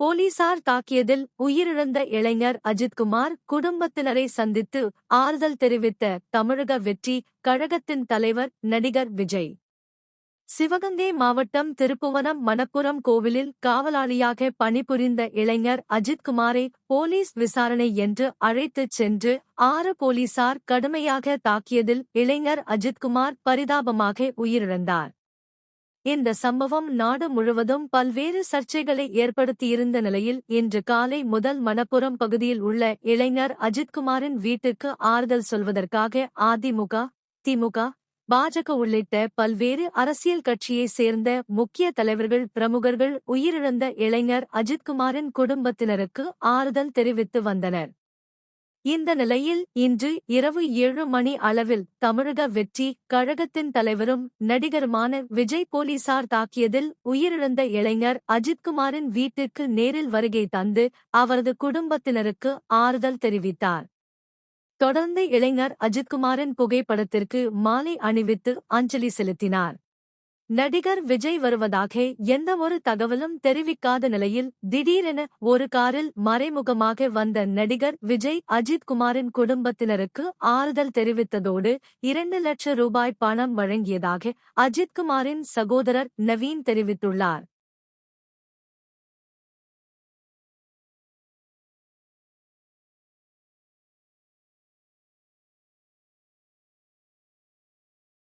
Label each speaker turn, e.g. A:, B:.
A: போலீசார் தாக்கியதில் உயிரிழந்த இளைஞர் அஜித்குமார் குடும்பத்தினரை சந்தித்து ஆறுதல் தெரிவித்த தமிழக வெற்றி கழகத்தின் தலைவர் நடிகர் விஜய். சிவகங்கை மாவட்டம் திருப்புவனம் மணப்புரம் கோவிலில் காவலாளியாக பணிபுரிந்த இளைஞர் அஜித்குமாரை போலீஸ் விசாரணை என்று அழைத்துச் சென்று ஆறு போலீசார் கடுமையாக தாக்கியதில் இளைஞர் அஜித்குமார் பரிதாபமாக உயிரிழந்தார். இந்த சம்பவம் நாடு முழுவதும் பல்வேறு சர்ச்சைகளை ஏற்படுத்தியிருந்த நிலையில் இன்று காலை முதல் மணப்புரம் பகுதியில் உள்ள இளைஞர் அஜித்குமாரின் வீட்டுக்கு ஆறுதல் சொல்வதற்காக அதிமுக திமுக பாஜக உள்ளிட்ட பல்வேறு அரசியல் கட்சியைச் சேர்ந்த முக்கிய தலைவர்கள் பிரமுகர்கள் உயிரிழந்த இளைஞர் அஜித்குமாரின் குடும்பத்தினருக்கு ஆறுதல் தெரிவித்து வந்தனர். இந்த நிலையில் இன்று இரவு ஏழு மணி அளவில் தமிழக வெற்றி கழகத்தின் தலைவரும் நடிகருமான விஜய் போலீசார் தாக்கியதில் உயிரிழந்த இளைஞர் அஜித்குமாரின் வீட்டிற்கு நேரில் வருகை தந்து அவரது குடும்பத்தினருக்கு ஆறுதல் தெரிவித்தார். தொடர்ந்து இளைஞர் அஜித்குமாரின் புகைப்படத்திற்கு மாலை அணிவித்து அஞ்சலி செலுத்தினார். நடிகர் விஜய் வருவதாக எந்த ஒரு தகவலும் தெரிவிக்காத நிலையில் திடீரென ஒரு காரில் மறைமுகமாக வந்த நடிகர் விஜய் அஜித் குமாரின் குடும்பத்தினருக்கு ஆறுதல் தெரிவித்ததோடு இரண்டு லட்சம் ரூபாய் பணம் வழங்கியதாக அஜித் குமாரின் சகோதரர் நவீன் தெரிவித்துள்ளார்.